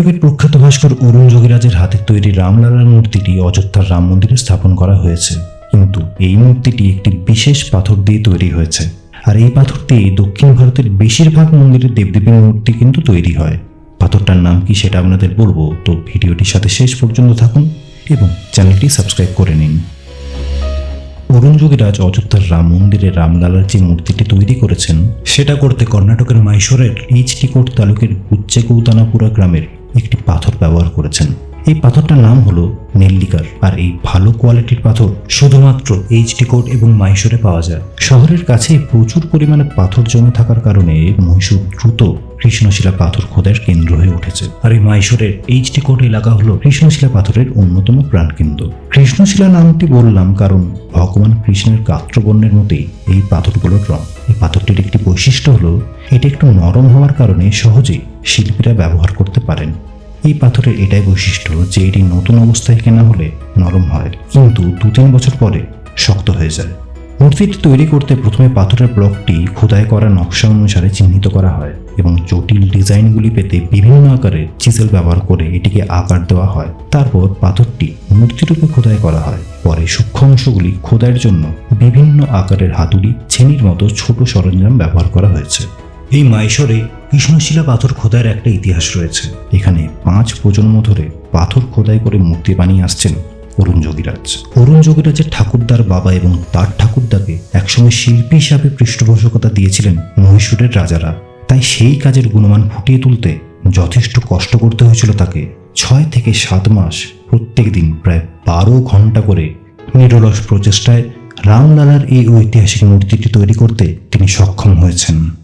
কর্ণাটকের প্রখ্যাত ভাস্কর অরুণ যোগীরাজের হাতে তৈরি রামলালার মূর্তিটি অযোধ্যার রাম মন্দিরে স্থাপন করা হয়েছে। কিন্তু এই মূর্তিটি একটি বিশেষ পাথর দিয়ে তৈরি হয়েছে। আর এই পাথর দিয়ে দক্ষিণ ভারতের বেশিরভাগ মন্দিরের দেবদেবীর মূর্তি কিন্তু তৈরি হয়। পাথরটার নাম কি সেটা আপনাদের বলব? তো ভিডিওটির সাথে শেষ পর্যন্ত থাকুন এবং চ্যানেলটি সাবস্ক্রাইব করে নিন। যোগীরাজ অযোধ্যার রাম মন্দিরে রামলালার যে মূর্তিটি তৈরি করেছেন, সেটা করতে কর্ণাটকের মাইশোরের এইচটি কোট তালুকের উচ্চে গৌতানাপুরা গ্রামের একটি পাথর ব্যবহার করেছেন। এই পাথরটার নাম হলো নেল্লিকার। আর এই ভালো কোয়ালিটির পাথর শুধুমাত্র এইচটি কোট এবং মাইশোরে পাওয়া যায়। শহরের কাছে প্রচুর পরিমাণে পাথর জমে থাকার কারণে মহীশূর দ্রুত কৃষ্ণশিলা পাথর খোদার কেন্দ্র হয়ে উঠেছে। আর এই মাইশোরের এইচটি কোট এলাকা হলো কৃষ্ণশিলা পাথরের অন্যতম প্রাণকেন্দ্র। কৃষ্ণশিলা নামটি বললাম কারণ ভগবান কৃষ্ণের গাত্রবর্ণের মতোই এই পাথরগুলোর রং। এই পাথরটির একটি বৈশিষ্ট্য হলো, এটি একটু নরম হওয়ার কারণে সহজেই শিল্পীরা ব্যবহার করতে পারেন। এই পাথরের এটাই বৈশিষ্ট্য যে এটি নতুন অবস্থায় কেনা হলে নরম হয়, কিন্তু দু তিন বছর পরে শক্ত হয়ে যায়। মূর্তিটি তৈরি করতে প্রথমে পাথরের ব্লকটি খোদাই করা নকশা অনুসারে চিহ্নিত করা হয় এবং জটিল ডিজাইনগুলি পেতে বিভিন্ন আকারের চিসেল ব্যবহার করে এটিকে আকার দেওয়া হয়। তারপর পাথরটি মূর্তিরূপে খোদাই করা হয়। পরে সূক্ষ্ম অংশগুলি খোদাইয়ের জন্য বিভিন্ন আকারের হাতুড়ি, ছেনির মতো ছোট সরঞ্জাম ব্যবহার করা হয়েছে। এই মাইশরে কৃষ্ণশিলা পাথর খোদাইয়ের একটা ইতিহাস রয়েছে। এখানে পাঁচ প্রজন্ম ধরে পাথর খোদাই করে মূর্তি বানিয়ে আসছেন অরুণ যোগীরাজ। অরুণ যোগীরাজের ঠাকুরদার বাবা এবং তার ঠাকুরদাকে একসময় শিল্পী হিসাবে পৃষ্ঠপোষকতা দিয়েছিলেন মহীশূরের রাজারা। তাই সেই কাজের গুণমান ফুটিয়ে তুলতে যথেষ্ট কষ্ট করতে হয়েছিল তাকে। ছয় থেকে সাত মাস প্রত্যেক দিন প্রায় বারো ঘণ্টা করে নিরলস প্রচেষ্টায় রামলালার এই ঐতিহাসিক মূর্তিটি তৈরি করতে তিনি সক্ষম হয়েছেন।